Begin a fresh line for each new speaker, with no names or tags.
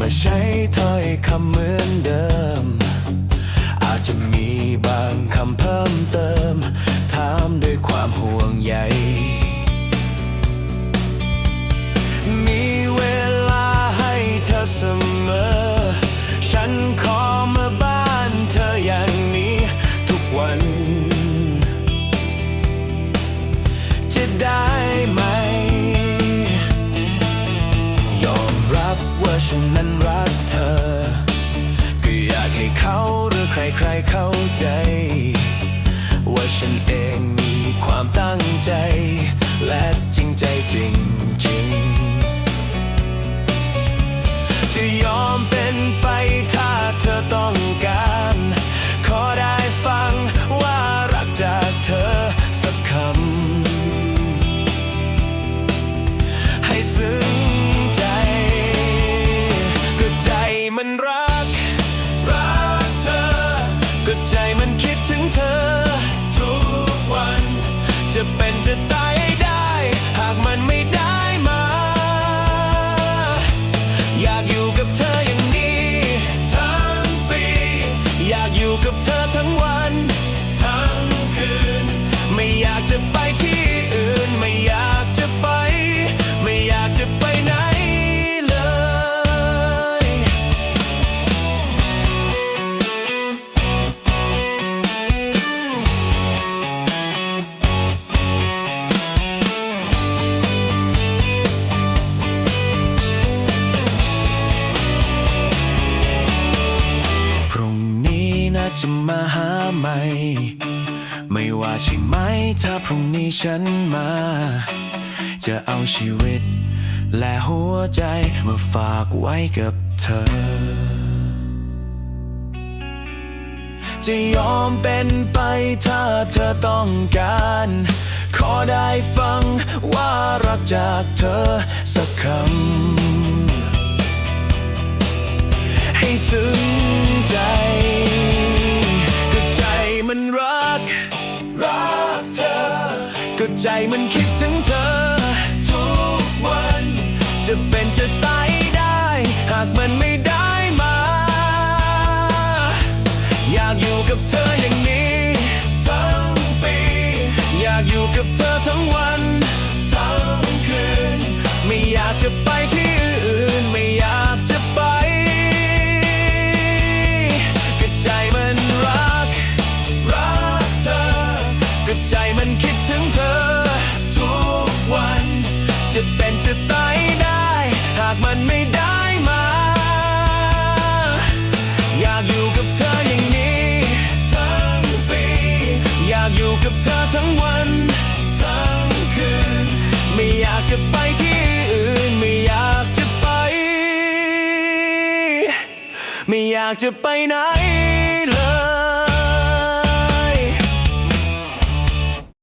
มาใช้ถ้อยคำเหมือนเดิม อาจจะมีบางคำเพิ่มเติม ถามด้วยความห่วงใย ฉันนั้นรักเธอ ก็อยากให้เขาหรือใครๆเข้าใจ ว่าฉันเองมีความตั้งใจ และจริงใจจริงๆจะยอมเป็นไป มั จะมาหาใหม่ ไม่ว่าใช่ไหมถ้าพรุ่งนี้ฉันมา จะเอาชีวิต และหัวใจมาฝากไว้กับเธอ จะยอมเป็นไปถ้าเธอต้องการ ขอได้ฟังว่ารักจากเธอสักคำให้ซึ้งใจ ใจมันคิดถึงเธอ ทุกวัน จะเป็นจะตายได้ หากมันไม่ได้มา อยากอยู่กับเธออย่างนี้ทั้งปี อยากอยู่กับเธอทั้งวัน ทั้งคืน ไม่อยากจะไปที่ ไม่อยากจะไปไหน